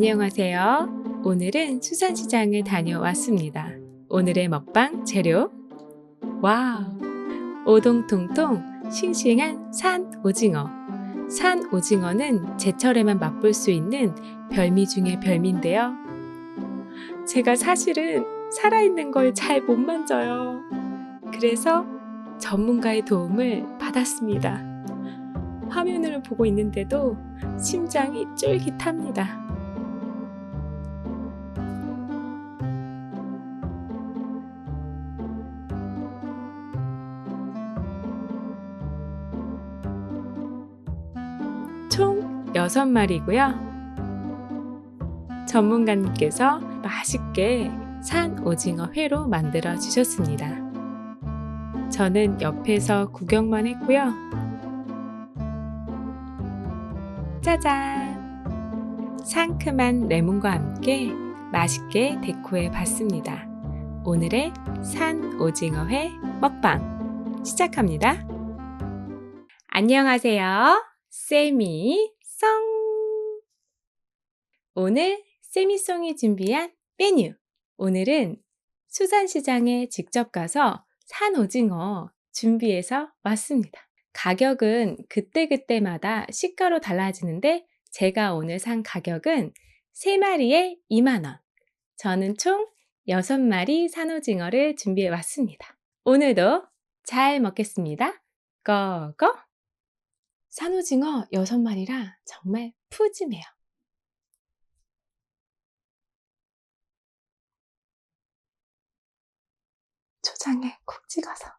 안녕하세요. 오늘은 수산시장을 다녀왔습니다. 오늘의 먹방 재료. 와우! 오동통통 싱싱한 산 오징어. 산 오징어는 제철에만 맛볼 수 있는 별미 중의 별미인데요. 제가 사실은 살아있는 걸 잘 못 만져요. 그래서 전문가의 도움을 받았습니다. 화면을 보고 있는데도 심장이 쫄깃합니다. 6마리고요. 전문가님께서 맛있게 산 오징어 회로 만들어 주셨습니다. 저는 옆에서 구경만 했고요. 짜잔! 상큼한 레몬과 함께 맛있게 데코해 봤습니다. 오늘의 산 오징어 회 먹방 시작합니다. 안녕하세요. 송! 오늘 세미송이 준비한 메뉴. 오늘은 수산시장에 직접 가서 산 오징어 준비해서 왔습니다. 가격은 그때그때마다 시가로 달라지는데 제가 오늘 산 가격은 3마리에 2만원. 저는 총 6마리 산오징어를 준비해 왔습니다. 오늘도 잘 먹겠습니다. 고고! 산오징어 6마리라 정말 푸짐해요. 영상에 콕 찍어서.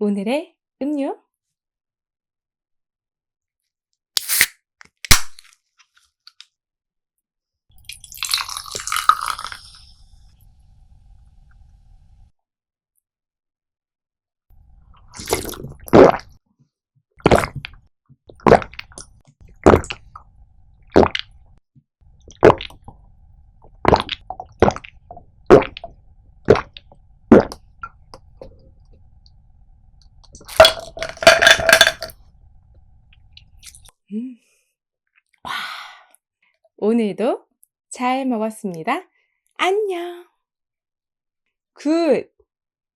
오늘의 음료. 음. 와. 오늘도 잘 먹었습니다. 안녕. 굿.